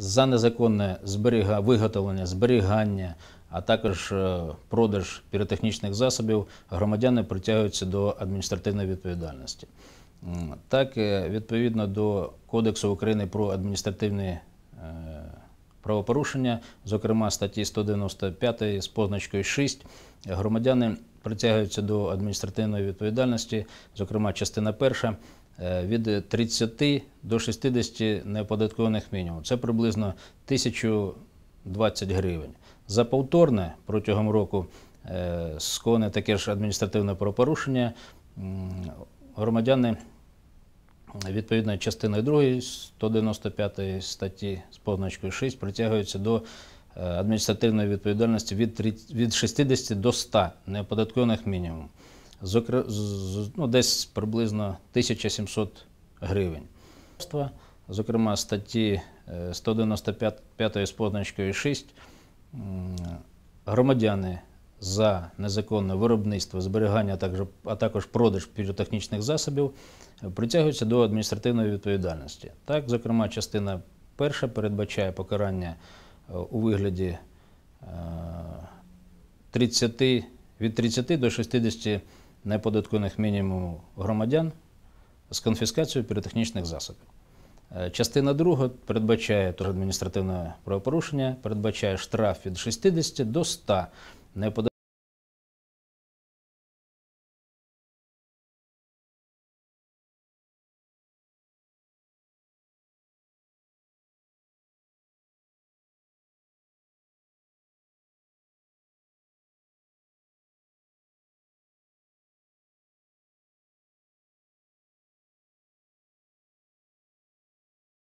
за незаконне зберіга... виготовлення, зберігання, а також е, продаж піротехнічних засобів громадяни притягуються до адміністративної відповідальності. Так, е, відповідно до Кодексу України про адміністративні е, правопорушення, зокрема статті 195 з позначкою 6, громадяни притягуються до адміністративної відповідальності, зокрема частина перша, від 30 до 60 неоподаткованих мінімумів. Це приблизно 1020 гривень. За повторне протягом року е, скоєне таке ж адміністративне правопорушення, громадяни відповідно частиною 2 195 статті з позначкою 6 притягуються до е, адміністративної відповідальності від, 60 до 100 неоподаткованих мінімум. Ну, десь приблизно 1700 гривень. Зокрема, статті е, 195 з позначкою 6 громадяни за незаконне виробництво, зберігання, а також, продаж піротехнічних засобів е, притягуються до адміністративної відповідальності. Так, зокрема, частина перша передбачає покарання е, у вигляді е, 30, від 30 до 60 неподаткованих мінімумів громадян з конфіскацією піротехнічних засобів. Е, Частина друга передбачає теж адміністративне правопорушення, передбачає штраф від 60 до 100 неподаткованих